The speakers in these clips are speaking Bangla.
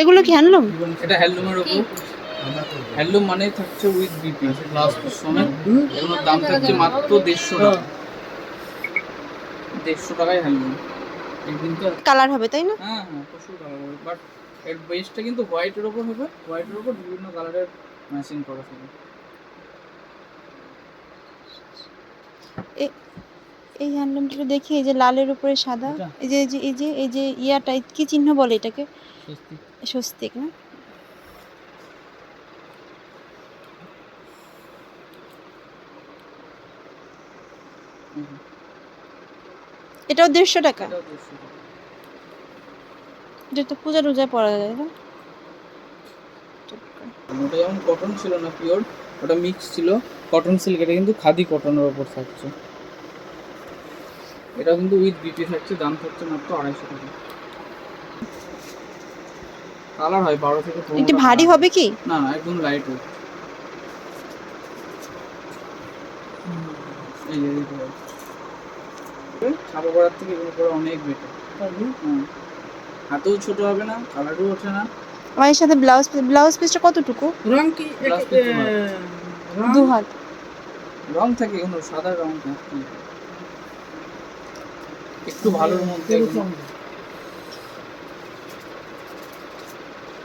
এগুলো কি হ্যান্ডলুম? এটা হ্যান্ডলুমের উপর। হ্যান্ডলুম মানে থাকছে উইথ বিপি প্লাস সমেত এগুলোর দাম থাকছে মাত্র দেড়শো টাকা। দেড়শো টাকায় হ্যান্ডলুম। কালার হবে তাই না? হ্যাঁ হ্যাঁ প্রচুর কালার হবে। বাট এর বেসটা কিন্তু হোয়াইটের ওপর হবে। হোয়াইটের ওপর বিভিন্ন কালারের ম্যাচিং করা থাকবে এই হ্যান্ডলুমটা দেখি এই যে লালের উপরে সাদা এই যে এই যে এই যে এই যে ইয়াটা কি চিহ্ন বলে এটাকে? সস্তি স্বস্তিক না? এটাও দেড়শো টাকা। এটা তো পূজা টুজায় পরা যায় না? ওটা যেমন কটন ছিল না পিওর ওটা মিক্স ছিল। কটন সিল্ক এটা কিন্তু খাদি কটনের ওপর থাকছে। এটা কিন্তু উইথ বিপি থাকছে দাম থাকছে মাত্র আড়াইশো টাকা। কালার হয় বারো থেকে একটু ভারী হবে কি? না না একদম লাইট ওয়েট এই যে হবে ছাপা করার থেকে এগুলো অনেক বেটার হুম। হাতেও ছোট হবে না কালারও ওঠে না। আমার সাথে ব্লাউজ ব্লাউজ পিসটা কতটুকু? রং কি দু হাত রং? থাকে এগুলো সাদা রং থাকে একটু ভালোর মধ্যে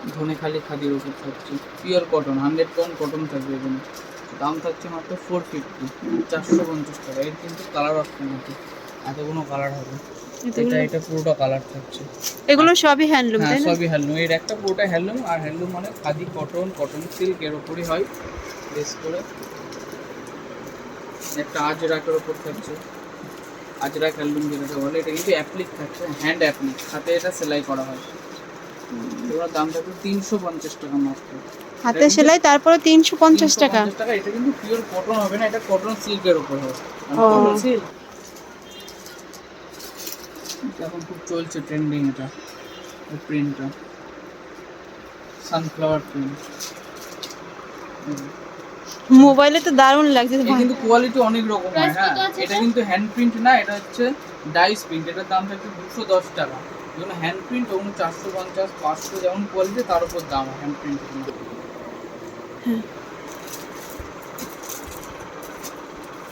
এরকম। ধনে খালি খাদির ওপর থাকছে pure cotton hundred pound cotton থাকবে এখানে। দাম থাকছে মাত্র ফোর ফিফটি চারশো পঞ্চাশ টাকা। এর কিন্তু কালার অপশন আছে। এতগুলো কালার হবে। এটা এটা পুরোটা কালার থাকছে। এগুলো সবই হ্যান্ডলুম হ্যাঁ সবই হ্যান্ডলুম এর একটা পুরোটা হ্যান্ডলুম আর হ্যান্ডলুম মানে খাদি কটন কটন সিল্ক এর ওপরই হয়। বেশ করে। একটা আজরাকের ওপর থাকছে। আজরাক হ্যান্ডলুম যেটাকে বলে এটা কিন্তু অ্যাপ্লিক থাকছে হ্যান্ড অ্যাপ্লিক হাতে এটা সেলাই করা হয়। দাম থাকবে তিনশো পঞ্চাশ টাকা মাত্র। হাতে সেলাই তারপরে তিনশো পঞ্চাশ টাকা? টাকা এটা কিন্তু পিওর কটন হবে না এটা কটন সিল্কের উপর হবে। কটন সিল্ক এখন খুব চলছে ট্রেন্ডিং এটা প্রিন্টটা সানফ্লাওয়ার প্রিন্ট মোবাইলে তো দারুণ লাগছে এটা কিন্তু কোয়ালিটি অনেক রকম হয় হ্যাঁ। এটা কিন্তু হ্যান্ড প্রিন্ট না এটা হচ্ছে ডাইস প্রিন্ট এটার দাম থাকছে দুশো দশ টাকা। যেমন হ্যান্ড প্রিন্ট ওগুলো চারশো পঞ্চাশ পাঁচশো যেমন কোয়ালিটি তার উপর দাম হ্যান্ড প্রিন্ট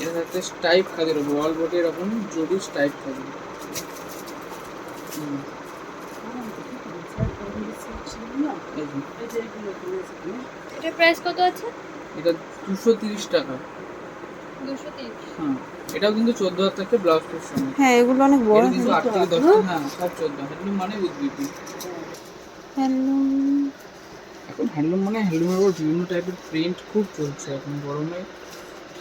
এটা থাকছে স্টাইপ খাদের উপর অল বডি এরকম জরি স্টাইপ থাকবে। এটা প্রাইস কত আছে? এটা দুশো তিরিশ টাকা। এটাও কিন্তু চোদ্দ হাজার থেকে ব্লাউজ পিস হ্যাঁ এগুলো অনেক বড় কিন্তু আট থেকে দশ হ্যাঁ সব চোদ্দ হ্যান্ডলুম মানে হ্যান্ডলুম। এখন হ্যান্ডলুম মানে হ্যান্ডলুমের উপর বিভিন্ন টাইপের প্রিন্ট খুব চলছে। এখন গরমে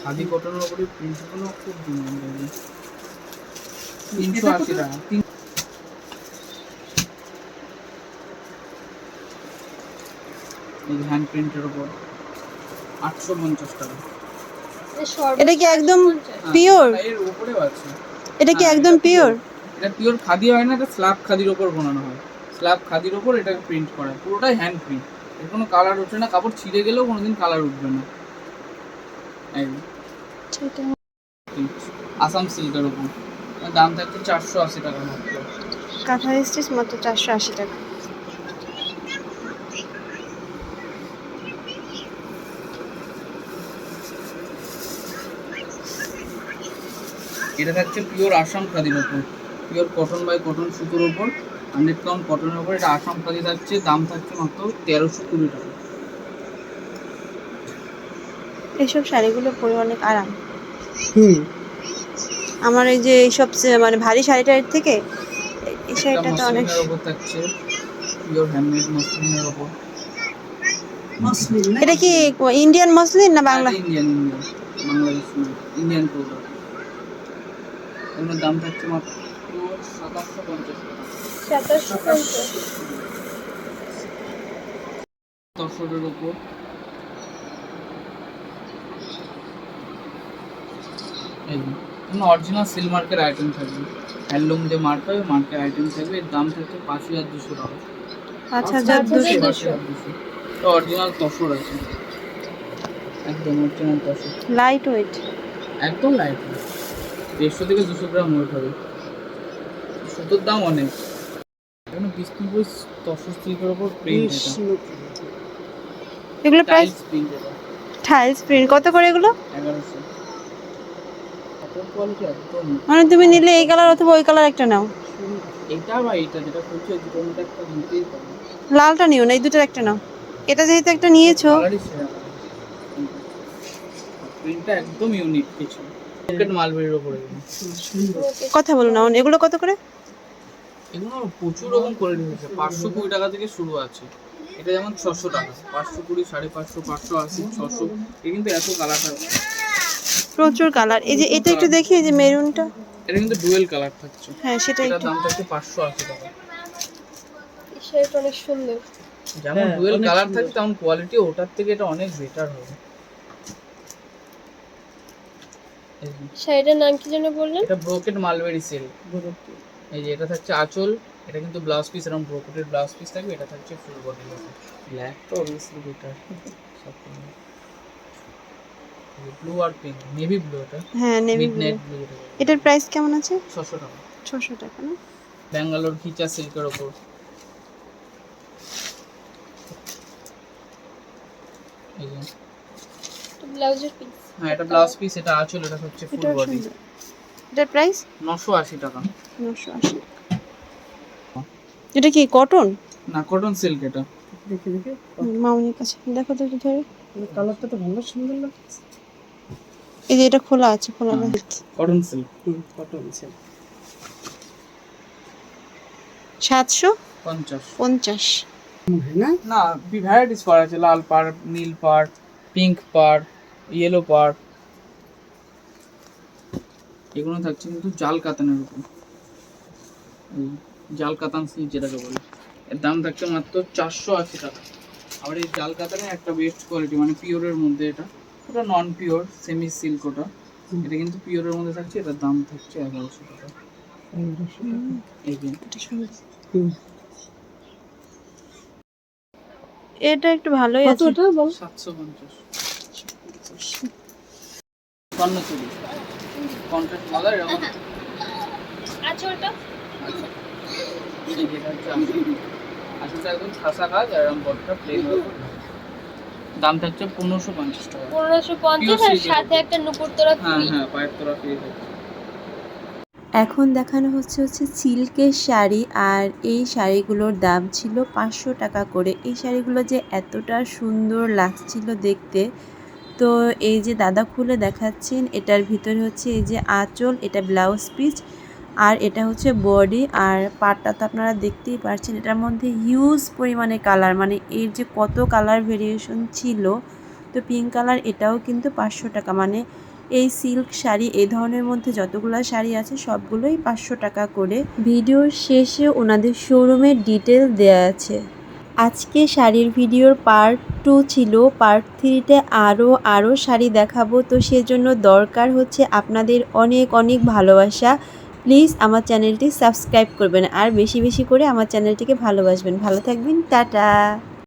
খাদি কটনের উপরে প্রিন্টগুলো খুব ডিমান্ড আছে তিনশো আশি টাকা। হ্যান্ড প্রিন্টের উপর আটশো পঞ্চাশ টাকা। এটা কি একদম হ্যাঁ, পিওর এর উপরেও আছে। এটা কি হ্যাঁ, একদম পিওর এটা পিওর খাদি হয় না এটা স্ল্যাব খাদির ওপর বানানো হয়। স্ল্যাব খাদির ওপর এটাকে প্রিন্ট করা। পুরোটাই হ্যান্ড প্রিন্ট এর কোনো কালার উঠবে না। কাপড় ছিঁড়ে গেলেও কোনোদিন কালার উঠবে না। একদম আসাম সিল্কের ওপর এর দাম থাকছে চারশো আশি টাকা মাত্র। কাঁথা স্টিচ মাত্র চারশো আশি টাকা। এটা থাকছে পিওর আসাম খাদির ওপর পিওর কটন বাই কটন সুতোর ওপর হান্ড্রেড পাউন্ড কটনের ওপর এটা আসাম খাদি থাকছে দাম থাকছে মাত্র তেরোশো কুড়ি টাকা। এইসব শাড়িগুলো পরে অনেক আরাম। হুম। আমার এই যে এইসব মানে ভারী শাড়িটার থেকে এই- এই শাড়িটা তো অনেক থাকছে পিওর হ্যান্ডমেড মসলিনের ওপর এটা কি ইন্ডিয়ান মসলিন না Bangla? Indian Indian Bangladesh Indian product এগুলোর দাম থাকছে মাত্র সাতাশশো পঞ্চাশ। অরিজিনাল সিল মার্কের আইটেম থাকবে। হ্যান্ডলুম যে মার্ক হবে মার্কের আইটেম থাকবে। এর দাম থাকছে পাঁচ হাজার দুশো টাকা। পাঁচ হাজার দুশো? অরিজিনাল তসর আছে। একদম অরিজিনাল তসর। লাইট ওয়েট একদম লাইট দেড়শো থেকে দুশো গ্রাম ওয়েট হবে। সুতোর দাম অনেক। এখানে বিষ্ণুপুর তসর সিল্কের ওপর প্রিন্ট এগুলো প্রাইস টাইলস প্রিন্ট এটা। টাইলস প্রিন্ট কত করে এগুলো? মানে তুমি নিলে এই কালার অথবা ওই কালার একটা নাও। এটা বা এটা যেটা খুলছে দুটোর মধ্যে একটা নিতেই পারবে লালটা নিও না এই দুটোর একটা নাও। এটা যেহেতু একটা নিয়েছো। প্রিন্টটা একদম ইউনিক কিছু। মালবেরির ওপরে। কথা বলো না এগুলো কত করে? এগুলো প্রচুর রকম কোয়ালিটি হয়েছে পাঁচশো কুড়ি টাকা থেকে শুরু আছে। এটা যেমন ছশো টাকা। পাঁচশো কুড়ি সাড়ে পাঁচশো পাঁচশো আশি ছশো। এ কিন্তু এত কালার থাকছে প্রচুর কালার এই যে এটা একটু দেখি এই যে মেরুনটা। এটা কিন্তু ডুয়েল কালার থাকছে। হ্যাঁ সেটা একটু। দাম থাকছে পাঁচশো আশি টাকা। শাড়িটা অনেক সুন্দর। যেমন ডুয়েল কালার থাকে তেমন কোয়ালিটি ওটার থেকে এটা অনেক বেটার হবে এই যে, শাড়িটার নাম কি যেন বললেন? এটা ব্রোকেট মালবেরি সেল এই যে এটা থাকছে আঁচল এটা কিন্তু ব্লাউজ পিস এরকম ব্রোকেটের ব্লাউজ পিস থাকবে এটা থাকছে ফুল বডি ব্ল্যাক তো অবভিয়াসলি বেটার ব্লু আর পিঙ্ক নেভি ব্লু এটা। হ্যাঁ নেভি ব্লু এটা। এটার প্রাইস কেমন আছে? ছশো টাকা। ছশো টাকা না? ব্যাঙ্গালোর খিচা সিল্কের ওপর। এই যে। ব্লাউজের পিস হ্যাঁ এটা ব্লাউজ পিস এটা আঁচল এটা হচ্ছে ফুল বডি এটার প্রাইস নশো আশি টাকা। নশো আশি। এটা কি কটন না কটন সিল্ক এটা। দেখে দেখে। মামনির কাছে। দেখো তো একটু ধরে। কালারটা তো ভালো সুন্দর লাগছে। এই যে এটা খোলা আছে খোলা। নেই। কটন সিল্ক কটন ছিল সাতশো? পঞ্চাশ। পঞ্চাশ। না? না ভ্যারাইটিস পার আছে লাল পার নীল পার পিঙ্ক পার ইয়েলো পার এগুলো থাকছে কিন্তু জাল কাতানের উপর। জাল কাতান সি যেটাকে বলে। এর দাম থাকছে মাত্র চারশো আশি টাকা। আবার এই জাল কাতানের একটা বেস্ট কোয়ালিটি মানে পিওরের মধ্যে এটা। ওটা নন পিওর সেমি সিল্ক ওটা। এটা কিন্তু পিওরের মধ্যে থাকছে এটার দাম থাকছে এগারোশো টাকা। এটা একটু ভালোই আছে। 750 আচ্ছা, দাম থাকছে পনেরোশো পঞ্চাশ টাকা। পনেরোশো পঞ্চাশ আর সাথে একটা নুপুর তোরা হ্যাঁ হ্যাঁ পায়ের তোরা এখন দেখানো হচ্ছে হচ্ছে সিল্কের শাড়ি আর এই শাড়িগুলোর দাম ছিল পাঁচশো টাকা করে। এই শাড়িগুলো যে এতটা সুন্দর লাগছিল দেখতে তো এই যে দাদা খুলে দেখাচ্ছেন, এটার ভিতরে হচ্ছে এই যে আঁচল, এটা ব্লাউজ পিস আর এটা হচ্ছে বডি আর পাটটা তো আপনারা দেখতেই পাচ্ছেন এটার মধ্যে হিউজ পরিমাণে কালার মানে এর যে কত কালার ভেরিয়েশন ছিল, তো পিঙ্ক কালার এটাও কিন্তু পাঁচশো টাকা মানে এই সিল্ক শাড়ি, এই ধরনের মধ্যে যতগুলো শাড়ি আছে সবগুলোই পাঁচশো টাকা করে। ভিডিওর শেষে ওনাদের শোরুমের ডিটেল দেয়া আছে। আজকে শাড়ির ভিডিওর পার্ট টু ছিল পার্ট থ্রিতে আরও আরও শাড়ি দেখাবো। তো সেজন্য দরকার হচ্ছে আপনাদের অনেক অনেক ভালোবাসা। প্লিজ আমার চ্যানেলটি সাবস্ক্রাইব করবেন আর বেশি বেশি করে আমার চ্যানেলটিকে ভালোবাসবেন। ভালো থাকবেন, টাটা!